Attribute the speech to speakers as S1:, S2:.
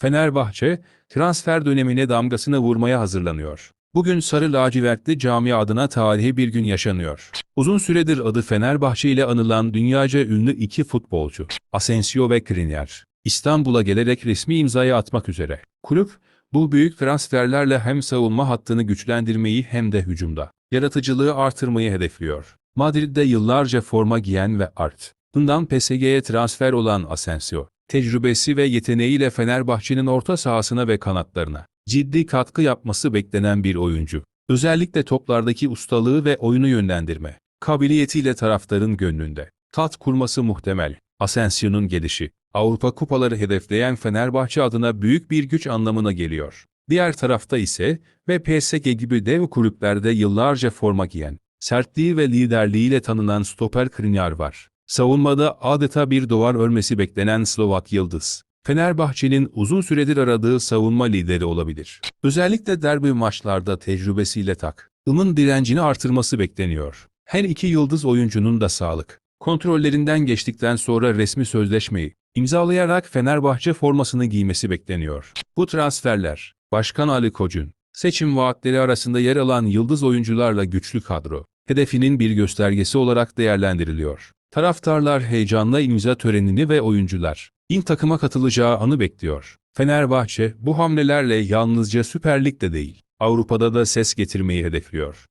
S1: Fenerbahçe, transfer dönemine damgasını vurmaya hazırlanıyor. Bugün Sarı Lacivertli camia adına tarihi bir gün yaşanıyor. Uzun süredir adı Fenerbahçe ile anılan dünyaca ünlü iki futbolcu, Asensio ve Skriniar, İstanbul'a gelerek resmi imzayı atmak üzere. Kulüp, bu büyük transferlerle hem savunma hattını güçlendirmeyi hem de hücumda yaratıcılığı artırmayı hedefliyor. Madrid'de yıllarca forma giyen ve ardından PSG'ye transfer olan Asensio, tecrübesi ve yeteneğiyle Fenerbahçe'nin orta sahasına ve kanatlarına ciddi katkı yapması beklenen bir oyuncu. Özellikle toplardaki ustalığı ve oyunu yönlendirme kabiliyetiyle taraftarın gönlünde tat kurması muhtemel. Asensio'nun gelişi, Avrupa kupaları hedefleyen Fenerbahçe adına büyük bir güç anlamına geliyor. Diğer tarafta ise ve PSG gibi dev kulüplerde yıllarca forma giyen, sertliği ve liderliğiyle tanınan stoper Skriniar var. Savunmada adeta bir duvar örmesi beklenen Slovak Yıldız. Fenerbahçe'nin uzun süredir aradığı savunma lideri olabilir. Özellikle derbi maçlarda tecrübesiyle tak. ımın direncini artırması bekleniyor. Her iki yıldız oyuncunun da sağlık. Kontrollerinden geçtikten sonra resmi sözleşmeyi imzalayarak Fenerbahçe formasını giymesi bekleniyor. Bu transferler, Başkan Ali Koç'un seçim vaatleri arasında yer alan yıldız oyuncularla güçlü kadro, hedefinin bir göstergesi olarak değerlendiriliyor. Taraftarlar heyecanla imza törenini ve oyuncular, in takıma katılacağı anı bekliyor. Fenerbahçe bu hamlelerle yalnızca Süper Lig'de değil, Avrupa'da da ses getirmeyi hedefliyor.